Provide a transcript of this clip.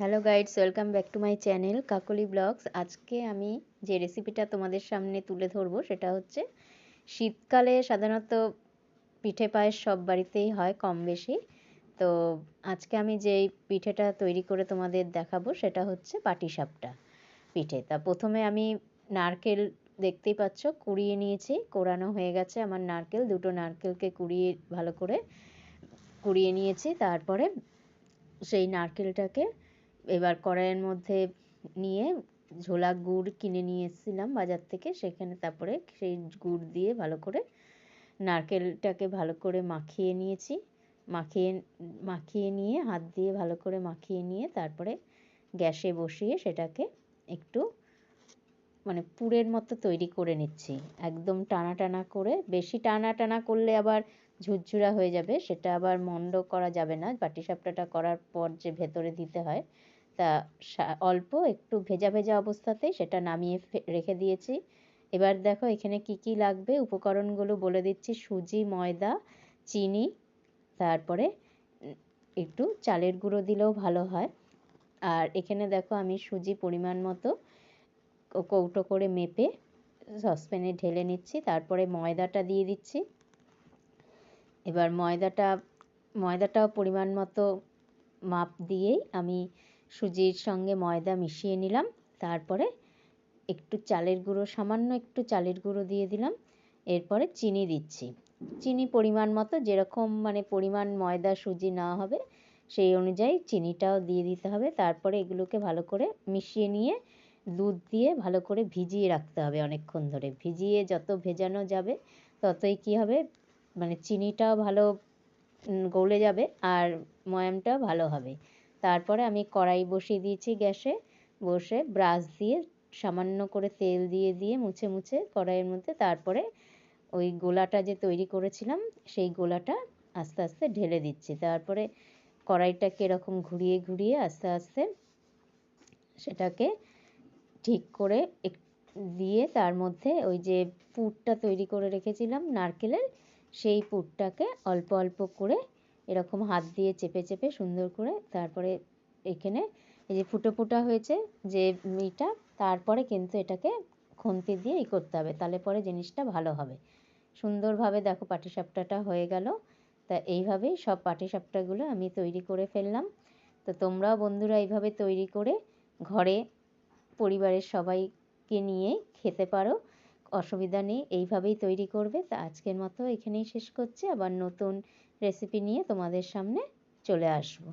Hello guides welcome back to my channel Kakoli blogs আজকে আমি যে রেসিপিটা তোমাদের সামনে তুলে ধরবো, সেটা হচ্ছে শীতকালে সাধারণত পিঠে পায়েস সব বাড়িতেই হয় কম বেশি। তো আজকে আমি যেই পিঠেটা তৈরি করে তোমাদের দেখাবো, সেটা হচ্ছে পাটিসাপটা পিঠে। তা প্রথমে আমি নারকেল দেখতেই পাচ্ছ, কুড়িয়ে নিয়েছি, কোরানো হয়ে গেছে আমার নারকেল। দুটো নারকেলকে কুড়িয়ে, ভালো করে কুড়িয়ে নিয়েছি। তারপরে সেই নারকেলটাকে এবার কড়াইয়ের মধ্যে নিয়ে ঝোলা গুড় কিনে নিয়ে এসেছিলাম বাজার থেকে। সেখানে তারপরে সেই গুড় দিয়ে ভালো করে নারকেলটাকে ভালো করে মাখিয়ে নিয়েছি। মাখিয়ে মাখিয়ে নিয়ে, হাত দিয়ে ভালো করে মাখিয়ে নিয়ে তারপরে গ্যাসে বসিয়ে সেটাকে একটু মানে পুরের মতো তৈরি করে নিচ্ছি। একদম টানা টানা করে, বেশি টানা টানা করলে আবার ঝুরঝুরা হয়ে যাবে, সেটা আবার মন্ড করা যাবে না। পাটিসাপটাটা করার পর যে ভেতরে দিতে হয়, তা অল্প একটু ভেজা ভেজা অবস্থাতেই সেটা নামিয়ে রেখে দিয়েছি। এবার দেখো এখানে কি কি লাগবে। উপকরণগুলো বলে দিচ্ছি, সুজি, ময়দা, চিনি, তারপরে একটু চালের গুঁড়ো দিলেও ভালো হয়। আর এখানে দেখো আমি সুজি পরিমাণ মতো কৌটো করে মেপে সসপ্যানে ঢেলে নিচ্ছি, তারপরে ময়দাটা দিয়ে দিচ্ছি। এবার ময়দাটা, ময়দাটাও পরিমাণ মতো মাপ দিয়েই আমি সুজির সঙ্গে ময়দা মিশিয়ে নিলাম। তারপরে একটু চালের গুঁড়ো, সামান্য একটু চালের গুঁড়ো দিয়ে দিলাম। এরপরে চিনি দিচ্ছি। চিনি পরিমাণ মতো, যেরকম মানে পরিমাণ ময়দা, সুজি নেওয়া হবে, সেই অনুযায়ী চিনিটাও দিয়ে দিতে হবে। তারপরে এগুলোকে ভালো করে মিশিয়ে নিয়ে দুধ দিয়ে ভালো করে ভিজিয়ে রাখতে হবে অনেকক্ষণ ধরে। ভিজিয়ে যত ভেজানো যাবে, ততই কী হবে? মানে চিনিটাও ভালো গলে যাবে আর ময়ামটাও ভালো হবে। তারপরে আমি কড়াই বসিয়ে দিয়েছি গ্যাসে। বসে ব্রাশ দিয়ে সামান্য করে তেল দিয়ে দিয়ে মুছে মুছে কড়াইয়ের মধ্যে তারপরে ওই গোলাটা যে তৈরি করেছিলাম, সেই গোলাটা আস্তে আস্তে ঢেলে দিচ্ছি। তারপরে কড়াইটাকে এরকম ঘুরিয়ে ঘুরিয়ে আস্তে আস্তে সেটাকে ঠিক করে দিয়ে তার মধ্যে ওই যে পুরটা তৈরি করে রেখেছিলাম নারকেলের সেই পুরটাকে অল্প অল্প করে এরকম হাত দিয়ে চেপে চেপে সুন্দর করে তারপরে এখানে এই যে ফুটো ফুটা হয়েছে যে ইটা তারপরে কিন্তু এটাকে খুন্তি দিয়ে ই করতে হবে, তাহলে পরে জিনিসটা ভালো হবে। সুন্দরভাবে দেখো পাটিসাপটাটা হয়ে গেল। তা এইভাবেই সব পাটিসাপটাগুলো আমি তৈরি করে ফেললাম। তো তোমরাও বন্ধুরা এইভাবে তৈরি করে ঘরে পরিবারের সবাইকে নিয়ে খেতে পারো। অসুবিধা নেই, এইভাবেই তৈরি করবে। তা আজকের মতো এখানেই শেষ করছি। আবার নতুন রেসিপি নিয়ে তোমাদের সামনে চলে আসব।